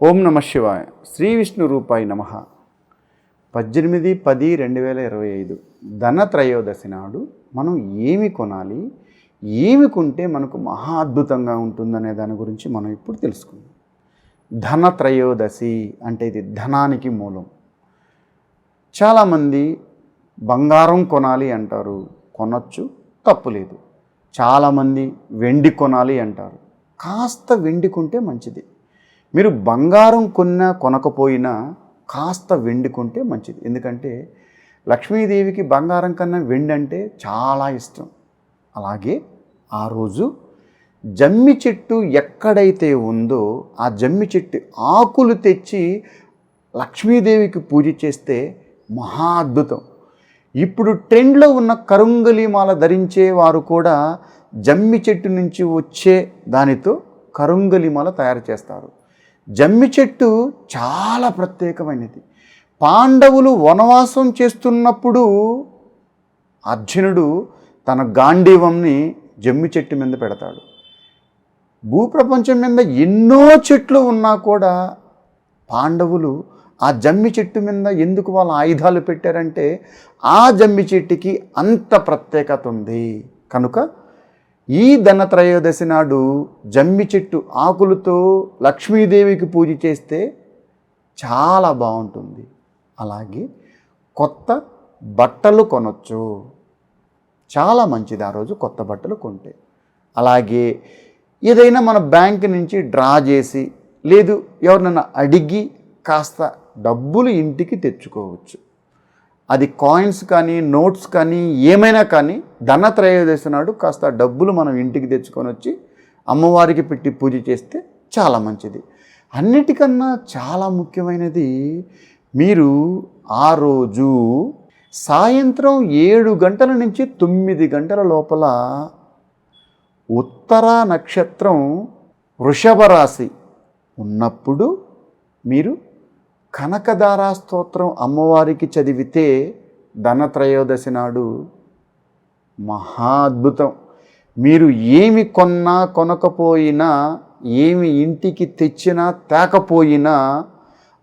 ఓం నమ శివాయ. శ్రీ విష్ణు రూపాయి నమ. పద్దెనిమిది పది రెండు వేల ఇరవై ఐదు ధన త్రయోదశి నాడు మనం ఏమి కొనాలి ఏమి కొంటే మనకు మహా అద్భుతంగా ఉంటుందనే దాని గురించి మనం ఇప్పుడు తెలుసుకుందాం. ధన త్రయోదశి అంటే ఇది ధనానికి మూలం. చాలామంది బంగారం కొనాలి అంటారు కొనొచ్చు తప్పులేదు చాలామంది వెండి కొనాలి అంటారు. కాస్త వెండి కొంటే మంచిది. మీరు బంగారం కొన్నా కొనకపోయినా కాస్త వెండి కొంటే మంచిది. ఎందుకంటే లక్ష్మీదేవికి బంగారం కన్నా వెండి అంటే చాలా ఇష్టం. అలాగే ఆ రోజు జమ్మి చెట్టు ఎక్కడైతే ఉందో ఆ జమ్మి చెట్టు ఆకులు తెచ్చి లక్ష్మీదేవికి పూజ చేస్తే మహా అద్భుతం. ఇప్పుడు ట్రెండ్లో ఉన్న కరుంగలి మాల ధరించే వారు కూడా జమ్మి చెట్టు నుంచి వచ్చే దానితో కరుంగలిమాల తయారు చేస్తారు. జమ్మి చెట్టు చాలా ప్రత్యేకమైనది. పాండవులు వనవాసం చేస్తున్నప్పుడు అర్జునుడు తన గాంధీవంని జమ్మి చెట్టు మీద పెడతాడు. భూప్రపంచం మీద ఎన్నో చెట్లు ఉన్నా కూడా పాండవులు ఆ జమ్మి చెట్టు మీద ఎందుకు వాళ్ళ ఆయుధాలు పెట్టారంటే ఆ జమ్మి చెట్టుకి అంత ప్రత్యేకత ఉంది. కనుక ఈ ధనత్రయోదశి నాడు జమ్మి చెట్టు ఆకులతో లక్ష్మీదేవికి పూజ చేస్తే చాలా బాగుంటుంది. అలాగే కొత్త బట్టలు కొనొచ్చు. చాలా మంచిది ఆ రోజు కొత్త బట్టలు కొంటే. అలాగే ఏదైనా మన బ్యాంక్ నుంచి డ్రా చేసి లేదు ఎవరినైనా అడిగి కాస్త డబ్బులు ఇంటికి తెచ్చుకోవచ్చు. అది కాయిన్స్ కానీ నోట్స్ కానీ ఏమైనా కానీ ధన త్రయోదశి నాడు కాస్త డబ్బులు మనం ఇంటికి తెచ్చుకొని వచ్చి అమ్మవారికి పెట్టి పూజ చేస్తే చాలా మంచిది. అన్నిటికన్నా చాలా ముఖ్యమైనది మీరు ఆ రోజు సాయంత్రం ఏడు గంటల నుంచి తొమ్మిది గంటల లోపల ఉత్తర నక్షత్రం వృషభ రాశి ఉన్నప్పుడు మీరు కనకదారా స్తోత్రం అమ్మవారికి చదివితే ధనత్రయోదశి నాడు మహా అద్భుతం. మీరు ఏమి కొన్నా కొనకపోయినా ఏమి ఇంటికి తెచ్చినా తేకపోయినా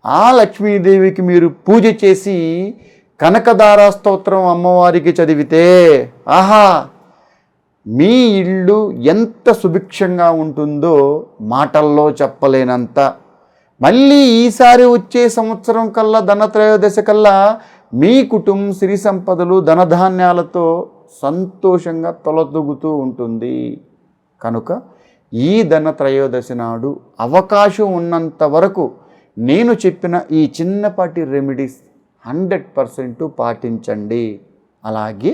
ఆ లక్ష్మీదేవికి మీరు పూజ చేసి కనకదారా స్తోత్రం అమ్మవారికి చదివితే ఆహా! మీ ఇల్లు ఎంత సుభిక్షంగా ఉంటుందో మాటల్లో చెప్పలేనంత. మళ్ళీ ఈసారి వచ్చే సంవత్సరం కల్లా ధనత్రయోదశ కల్లా మీ కుటుంబం సిరి సంపదలు ధనధాన్యాలతో సంతోషంగా తొలదొగుతూ ఉంటుంది. కనుక ఈ ధనత్రయోదశి నాడు అవకాశం ఉన్నంత వరకు నేను చెప్పిన ఈ చిన్నపాటి రెమెడీస్ హండ్రెడ్ పర్సెంట్ పాటించండి. అలాగే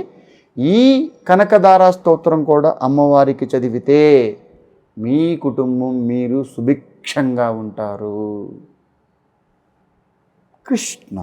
ఈ కనకదార స్తోత్రం కూడా అమ్మవారికి చదివితే మీ కుటుంబం మీరు సుభిక్షంగా ఉంటారు. కృష్ణ